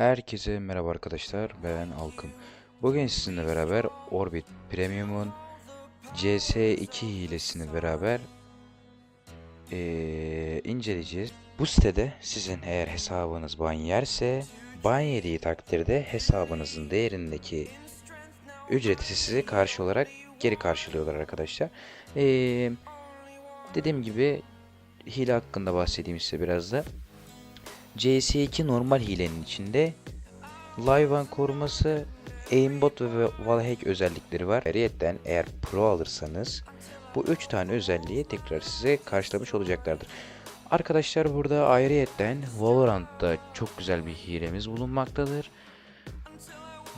Herkese merhaba arkadaşlar ben Alkım. Bugün sizinle beraber Orbit Premium'un CS2 hilesini beraber eee, inceleyeceğiz. Bu sitede sizin eğer hesabınız ban yerse ban yediği takdirde hesabınızın değerindeki ücreti size karşı olarak geri karşılıyorlar arkadaşlar. Eee, dediğim gibi hile hakkında bahsedeyim size biraz da. CS2 normal hilenin içinde Live koruması, aimbot ve wallhack özellikleri var. Ayrıyeten eğer pro alırsanız bu 3 tane özelliği tekrar size karşılamış olacaklardır. Arkadaşlar burada ayrıyeten Valorant'ta çok güzel bir hilemiz bulunmaktadır.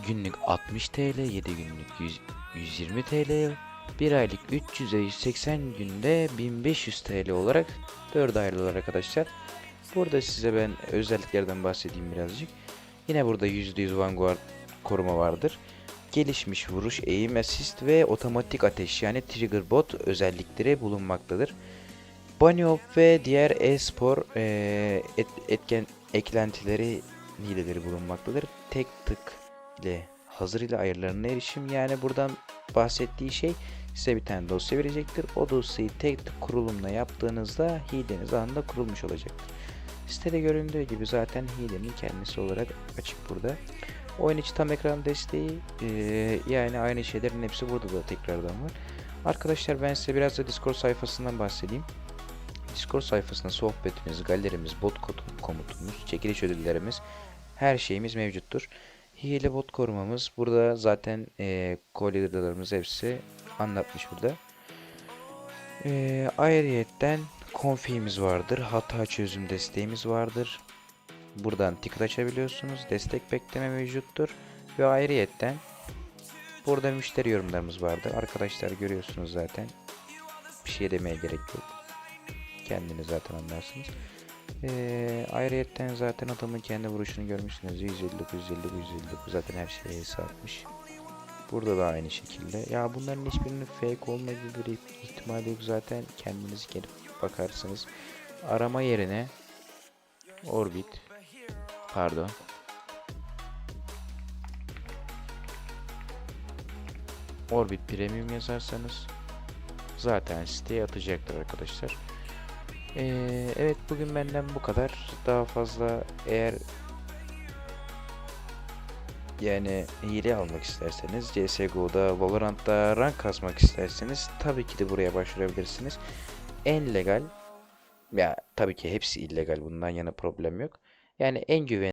Günlük 60 TL, 7 günlük 100, 120 TL, 1 aylık 300'e 180 günde 1500 TL olarak 4 ayrılır arkadaşlar. Burada size ben özelliklerden bahsedeyim birazcık. Yine burada %100 Vanguard koruma vardır. Gelişmiş vuruş, aim assist ve otomatik ateş yani trigger bot özellikleri bulunmaktadır. Bunny Hop ve diğer e-spor et, etken eklentileri hileleri bulunmaktadır. Tek tık ile hazır ile ayarlarına erişim yani buradan bahsettiği şey size bir tane dosya verecektir. O dosyayı tek tık kurulumla yaptığınızda hileniz anında kurulmuş olacaktır. Sitede göründüğü gibi zaten hilenin kendisi olarak açık burada. Oyun içi tam ekran desteği eee, yani aynı şeylerin hepsi burada da tekrardan var. Arkadaşlar ben size biraz da Discord sayfasından bahsedeyim. Discord sayfasında sohbetimiz, galerimiz, bot komutumuz, çekiliş ödüllerimiz her şeyimiz mevcuttur. Hile bot korumamız burada zaten eee kolyelerimiz hepsi anlatmış burada. Eee ayrıyetten konfigimiz vardır. Hata çözüm desteğimiz vardır. Buradan ticket açabiliyorsunuz. Destek bekleme mevcuttur. Ve ayrıyetten burada müşteri yorumlarımız vardır. Arkadaşlar görüyorsunuz zaten. Bir şey demeye gerek yok. Kendiniz zaten anlarsınız. Ee, ayrıyetten zaten adamın kendi vuruşunu görmüşsünüz. 159, 159, 159 zaten her şeye hesapmış. Burada da aynı şekilde. Ya bunların hiçbirinin fake olma gibi bir ihtimali yok zaten. Kendiniz gelip bakarsınız. Arama yerine Orbit pardon Orbit Premium yazarsanız zaten siteye atacaktır arkadaşlar. Ee, evet bugün benden bu kadar. Daha fazla eğer yani hile almak isterseniz CSGO'da, Valorant'ta rank kasmak isterseniz tabii ki de buraya başvurabilirsiniz. En legal ya tabii ki hepsi illegal bundan yana problem yok. Yani en güven